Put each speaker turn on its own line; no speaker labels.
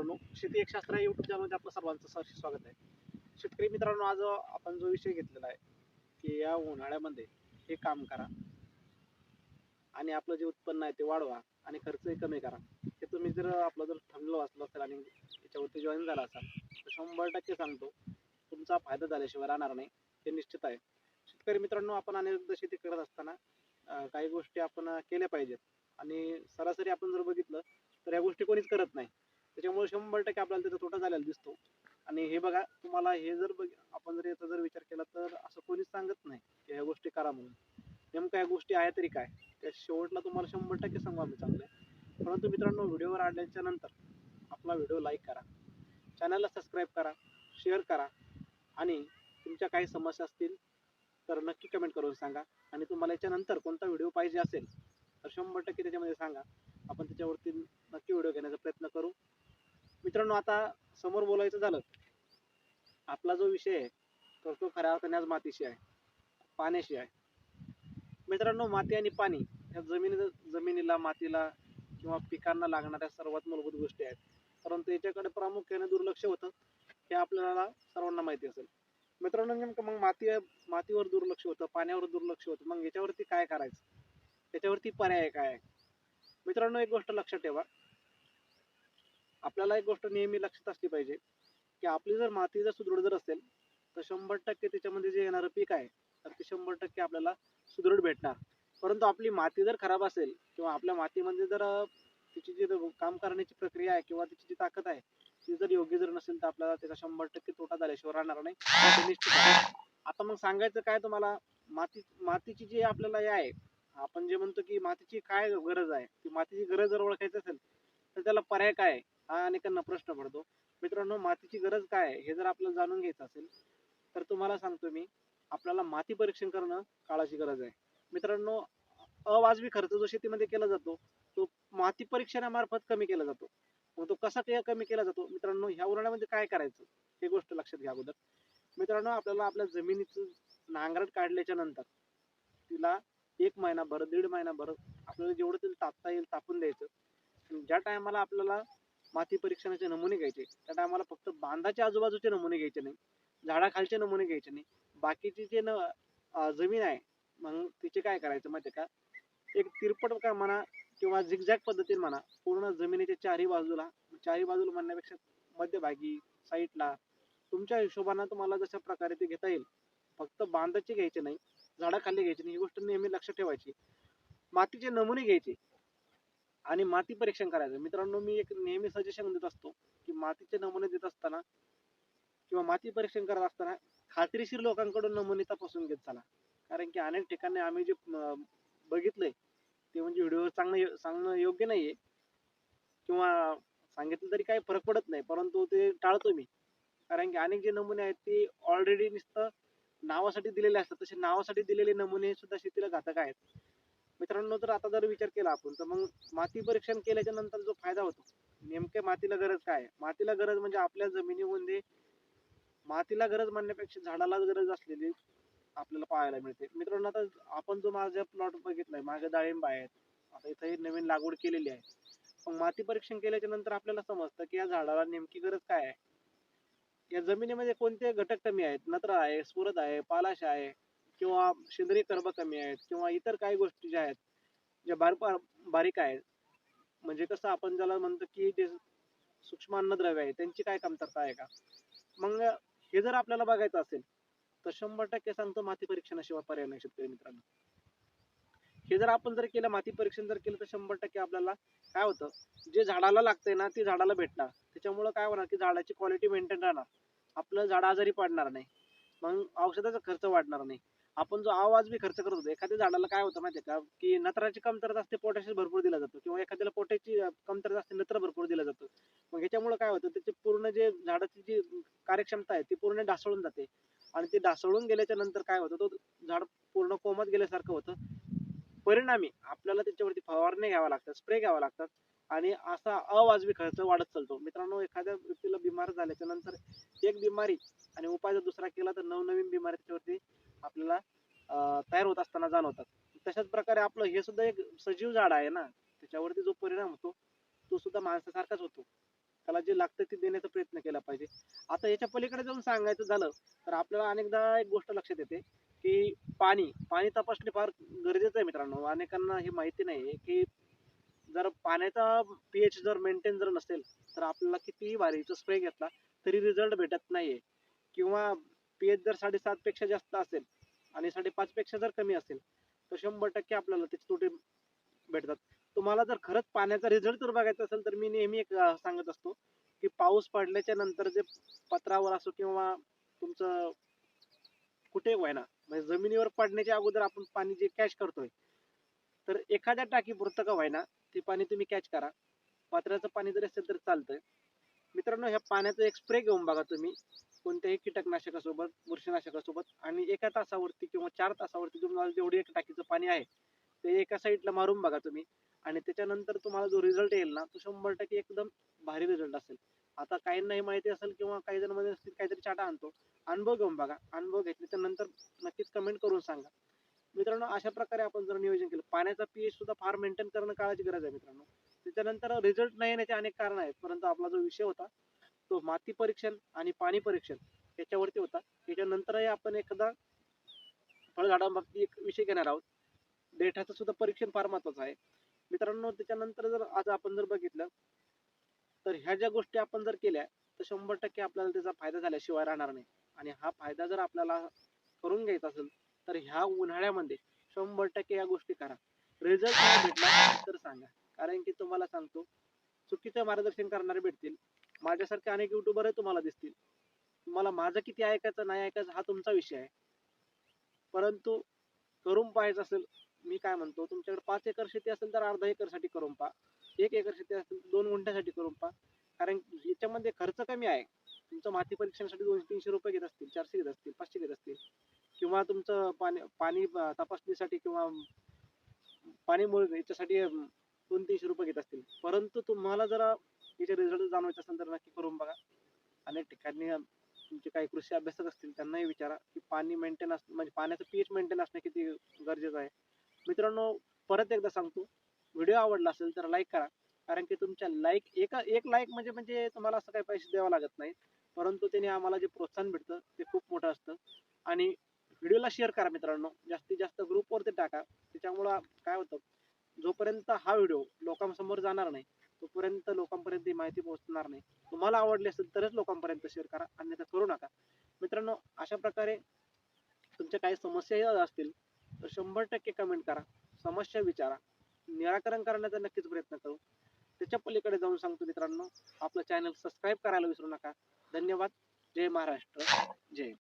मित्रांनो शेती एक शास्त्र या युट्यूब चॅनलमध्ये आपलं सर्वांचं सहर्ष स्वागत आहे. शेतकरी मित्रांनो आज आपण जो विषय घेतलेला आहे की या उन्हाळ्यामध्ये हे काम करा आणि आपलं जे उत्पन्न आहे ते वाढवा आणि खर्चही कमी करा. हे तुम्ही जर आपलं जर थांबलो असलं असेल आणि याच्यावरती जॉईन झाला असाल तर शंभर टक्के सांगतो तुमचा फायदा झाल्याशिवाय राहणार नाही. हे निश्चित आहे. शेतकरी मित्रांनो आपण अनेकदा शेती करत असताना काही गोष्टी आपण केल्या पाहिजेत. आणि सरासरी आपण जर बघितलं तर या गोष्टी कोणीच करत नाही. त्याच्यामुळे शंभर टक्के आपल्याला त्याचा तोटा झालेला दिसतो. आणि हे बघा तुम्हाला हे जर बघ आपण जर याचा जर विचार केला तर असं कोणीच सांगत नाही की ह्या गोष्टी करा म्हणून. नेमक्या या गोष्टी आहे तरी काय? त्या शेवटला तुम्हाला शंभर टक्के सांगू आम्ही चांगलं आहे. परंतु मित्रांनो व्हिडिओवर आल्याच्यानंतर आपला व्हिडिओ लाईक करा. चॅनलला सबस्क्राईब करा शेअर करा. आणि तुमच्या काही समस्या असतील तर नक्की कमेंट करून सांगा. आणि तुम्हाला याच्यानंतर कोणता व्हिडिओ पाहिजे असेल तर शंभर टक्के त्याच्यामध्ये सांगा. आपण त्याच्यावरती नक्की व्हिडिओ घेण्याचा प्रयत्न करू. मित्रांनो आता समोर बोलायचं झालं. आपला जो विषय आहे तर तो खऱ्या अर्थाने आज मातीशी आहे. पाण्याशी आहे. मित्रांनो माती आणि पाणी या जमिनी जमिनीला मातीला किंवा पिकांना लागणाऱ्या सर्वात मूलभूत गोष्टी आहेत. परंतु याच्याकडे प्रामुख्याने दुर्लक्ष होतं हे आपल्याला सर्वांना माहिती असेल. मित्रांनो नेमकं मग माती मातीवर दुर्लक्ष होतं पाण्यावर दुर्लक्ष होतं मग याच्यावरती काय करायचं? याच्यावरती पर्याय काय आहे? मित्रांनो एक गोष्ट लक्षात ठेवा. आपल्याला एक गोष्ट नेहमी लक्षात असली पाहिजे की आपली जर माती जर सुदृढ जर असेल तर शंभर टक्के त्याच्यामध्ये जे येणारं पीक आहे तर ते शंभर टक्के आपल्याला सुदृढ भेटणार. परंतु आपली माती जर खराब असेल किंवा आपल्या मातीमध्ये जर तिची जी काम करण्याची प्रक्रिया आहे किंवा तिची जी ताकद आहे ती जर योग्य जर नसेल तर आपल्याला त्याचा शंभर टक्के तोटा झाल्याशिवाय राहणार नाही. निश्चित आहे. आता मग सांगायचं काय तुम्हाला माती मातीची जी आपल्याला हे आहे आपण जे म्हणतो की मातीची काय गरज आहे ती मातीची गरज जर ओळखायची असेल तर त्याला पर्याय काय आहे? हा अनेकांना प्रश्न पडतो. मित्रांनो मातीची गरज काय आहे? हे जर आपल्याला जाणून घ्यायचं असेल तर तुम्हाला सांगतो मी आपल्याला माती परीक्षण करणं काळाची गरज आहे. मित्रांनो अवाजवी खर्च जो शेतीमध्ये केला जातो तो माती परीक्षणामार्फत कमी केला जातो. मग तो कसा के- कमी केला जातो? मित्रांनो ह्या उन्हाळ्यामध्ये काय करायचं? हे गोष्ट लक्षात घ्या अगोदर. मित्रांनो आपल्याला आपल्या जमिनीचं नांगरट काढल्याच्या नंतर तिला एक महिनाभर दीड महिनाभर आपल्याला जेवढं तिला तापता येईल तापून द्यायचं. ज्या टायमाला आपल्याला माती परीक्षणाचे नमुने घ्यायचे. त्या टायमाला फक्त बांधाच्या आजूबाजूचे नमुने घ्यायचे नाही. झाडाखालचे नमुने घ्यायचे नाही. बाकीची जे न जमीन आहे मग तिचे काय करायचं माहिती आहे का? एक तिरपट का म्हणा किंवा झिगझॅग पद्धतीने म्हणा पूर्ण जमिनीच्या चारही बाजूला चारही बाजूला म्हणण्यापेक्षा मध्यभागी साईडला तुमच्या हिशोबानं तुम्हाला जशा प्रकारे ते घेता येईल. फक्त बांधाचे घ्यायचे नाही झाडाखाली घ्यायचे नाही. ही गोष्ट नेहमी लक्षात ठेवायची. मातीचे नमुने घ्यायचे. आणि माती परीक्षण करायचं. मित्रांनो मी एक नेहमी सजेशन देत असतो की मातीचे नमुने देत असताना किंवा माती परीक्षण करत असताना खात्रीशीर लोकांकडून नमुने तपासून घेत चला. कारण की अनेक ठिकाणी आम्ही जे बघितलंय ते म्हणजे व्हिडिओ चांगलं सांगणं योग्य नाहीये. किंवा सांगितलं तरी काही फरक पडत नाही परंतु ते टाळतो मी. कारण की अनेक जे नमुने आहेत ते ऑलरेडी नुसतं नावासाठी दिलेले असतात. तसे नावासाठी दिलेले नमुने सुद्धा शेतीला घातक आहेत. मित्रांनो जर आता जर विचार केला आपण तर मग माती परीक्षण केल्याच्यानंतर जो फायदा होतो नेमक्या मातीला गरज काय? आहे मातीला गरज म्हणजे आपल्या जमिनीमध्ये मातीला गरज म्हणण्यापेक्षा झाडालाच गरज असलेली आपल्याला पाहायला मिळते. मित्रांनो आता आपण जो माझा प्लॉट बघितलाय माझ्या डाळिंब आहेत आता इथे नवीन लागवड केलेली आहे. मग माती परीक्षण केल्याच्यानंतर आपल्याला समजतं की या झाडाला नेमकी गरज काय आहे? या जमिनीमध्ये कोणते घटक कमी आहेत? नत्र आहे स्फुरद आहे पालाश आहे किंवा सेंद्रिय कर्ब कमी आहेत किंवा इतर काही गोष्टी ज्या आहेत ज्या बारीक बारीक आहेत म्हणजे कसं आपण ज्याला म्हणतो की जे सूक्ष्म अन्नद्रव्य आहे त्यांची काय कमतरता आहे का? मग हे जर आपल्याला बघायचं असेल तर शंभर टक्के सांगतो माती परीक्षणाशिवाय पर्याय नाही शेतकरी मित्रांनो. हे जर आपण जर केलं माती परीक्षण जर केलं तर शंभर टक्के आपल्याला काय होतं जे झाडाला लागतंय ना ते झाडाला भेटणार. त्याच्यामुळं काय होणार की झाडाची क्वालिटी मेंटेन राहणार. आपलं झाड आजारी पडणार नाही. मग औषधाचा खर्च वाढणार नाही. आपण जो आवाज बी खर्च करत होतो एखाद्या झाडाला काय होतं माहितीये का की नत्राची कमतरता असते पोटॅशियम भरपूर दिला जातो. किंवा एखाद्याला पोटॅची कमतरता असते नत्र भरपूर दिला जातो. मग ह्याच्यामुळे काय होतं त्याचे पूर्ण जे झाडाची जी कार्यक्षमता आहे ती पूर्ण ढासळून जाते. आणि ते ढासळून गेल्याच्यानंतर काय होतं तो झाड पूर्ण कोमत गेल्यासारखं होतं. परिणामी आपल्याला त्याच्यावरती फवारणी घ्यावा लागतात स्प्रे घ्यावा लागतात. आणि असा अवाजवी खर्च वाढत चालतो. मित्रांनो एखाद्या व्यक्तीला बिमार झाल्याच्यानंतर एक बिमारी आणि उपाय जर दुसरा केला तर नवनवीन बिमारी त्याच्यावरती तयार होत असताना जाणवतात. तशाच प्रकारे आपलं हे सुद्धा एक सजीव झाड आहे ना त्याच्यावरती जो परिणाम होतो तो सुद्धा माणसासारखाच होतो. त्याला जे लागतं ते देण्याचा प्रयत्न केला पाहिजे. आता याच्या पलीकडे जाऊन सांगायचं झालं तर आपल्याला अनेकदा एक गोष्ट लक्षात येते की पाणी पाणी तपासणे फार गरजेचं आहे मित्रांनो. अनेकांना हे माहिती नाही आहे की जर पाण्याचा पीएच जर मेंटेन जर नसेल तर आपल्याला कितीही भारीचा स्प्रे घेतला तरी रिझल्ट भेटत नाहीये. किंवा पीएच जर साडेसातपेक्षा जास्त असेल आणि साडेपाच पेक्षा जर कमी असेल तर शंभर टक्के आपल्याला त्याचे तोटे भेटतात. तुम्हाला जर खरंच पाण्याचा रिझल्ट जर बघायचा असेल तर मी नेहमी एक सांगत असतो की पाऊस पडल्याच्या नंतर जे पत्रावर असो किंवा तुमचं कुठे व्हायना म्हणजे जमिनीवर पडण्याच्या अगोदर आपण पाणी जे कॅच करतोय तर एखाद्या टाकी पुरतं का व्हायना ते पाणी तुम्ही कॅच करा. पात्राचं पाणी जरी असेल तर चालतंय. मित्रांनो ह्या पाण्याचा एक स्प्रे घेऊन बघा तुम्ही. कोणत्याही कीटकनाशकासोबत बुरशीनाशकासोबत आणि एका तासावरती किंवा चार तासावरती तुम्हाला जेवढी एक टाकीचं पाणी आहे ते एका साईडला मारून बघा तुम्ही. आणि त्याच्यानंतर तुम्हाला जो रिझल्ट येईल ना तो शंभर टक्के एकदम भारी रिझल्ट असेल. आता काहींना हे माहिती असेल किंवा काही जणमध्ये असतील काहीतरी चाटा आणतो. अनुभव घेऊन बघा. अनुभव घेतल्याच्या नंतर नक्कीच कमेंट करून सांगा. मित्रांनो अशा प्रकारे आपण जर नियोजन केलं. पाण्याचा पीएच सुद्धा फार मेंटेन करणं काळाची गरज आहे मित्रांनो. त्याच्यानंतर रिझल्ट नाही येण्याचे अनेक कारण आहेत. परंतु आपला जो विषय होता तो माती परीक्षण आणि पाणी परीक्षण याच्यावरती होता. त्याच्यानंतरही आपण एखादा फळझाडांबाबतीत एक विषय घेणार आहोत. डेटाचं सुद्धा परीक्षण फार महत्वाचं आहे. मित्रांनो त्याच्यानंतर जर आज आपण जर बघितलं तर ह्या ज्या गोष्टी आपण जर केल्या तर शंभर टक्के आपल्याला त्याचा फायदा झाल्याशिवाय राहणार नाही. आणि हा फायदा जर आपल्याला करून घ्यायचा असेल तर ह्या उन्हाळ्यामध्ये शंभर टक्के या गोष्टी करा. रिझल्ट भेटला तर सांगा. कारण की तुम्हाला सांगतो चुकीचं मार्गदर्शन करणारे भेटतील. माझ्यासारखे अनेक युट्यूबरही तुम्हाला दिसतील. तुम्हाला माझं किती ऐकायचं नाही ऐकायचं हा तुमचा विषय आहे. परंतु करून पाहायचं असेल मी काय म्हणतो तुमच्याकडे पाच एकर शेती असेल तर अर्धा एकरसाठी करून पहा. एक एकर शेती असेल दोन गुंठ्यासाठी करून पहा. कारण याच्यामध्ये खर्च कमी आहे. तुमचं माती परीक्षणासाठी दोनशे तीनशे रुपये घेत असतील चारशे घेत असतील पाचशे घेत असतील. किंवा तुमचं पाणी पाणी तपासणीसाठी किंवा पाणी मुळ याच्यासाठी दोन तीनशे रुपये घेत असतील. परंतु तुम्हाला जरा याचे रिझल्ट जाणवायचे असेल तर नक्की करून बघा. अनेक ठिकाणी तुमचे काही कृषी अभ्यासक असतील त्यांनाही विचारा की पाणी मेंटेन असणं म्हणजे पाण्याचं पीएच मेंटेन असणं किती गरजेचं आहे. मित्रांनो परत एकदा सांगतो व्हिडिओ आवडला असेल तर लाईक करा. कारण की तुमच्या लाईक एका एक लाईक म्हणजे म्हणजे तुम्हाला असं काही पैसे द्यावं लागत नाही परंतु त्याने आम्हाला जे प्रोत्साहन भेटतं ते खूप मोठं असतं. आणि व्हिडिओला शेअर करा मित्रांनो. जास्तीत जास्त ग्रुपवर ते टाका. त्याच्यामुळं काय होतं जोपर्यंत हा व्हिडिओ लोकांसमोर जाणार नाही तोपर्यंत लोकांपर्यंत ही माहिती पोहोचणार नाही. तुम्हाला आवडली असेल तरच लोकांपर्यंत शेअर करा अन्यथा करू नका. मित्रांनो अशा प्रकारे तुमच्या काही समस्याही असतील तर शंभर टक्के कमेंट करा समस्या विचारा निराकरण करण्याचा नक्कीच प्रयत्न करू. त्याच्या पलीकडे जाऊन सांगतो मित्रांनो आपलं चॅनल सबस्क्राईब करायला विसरू नका. धन्यवाद. जय महाराष्ट्र. जय.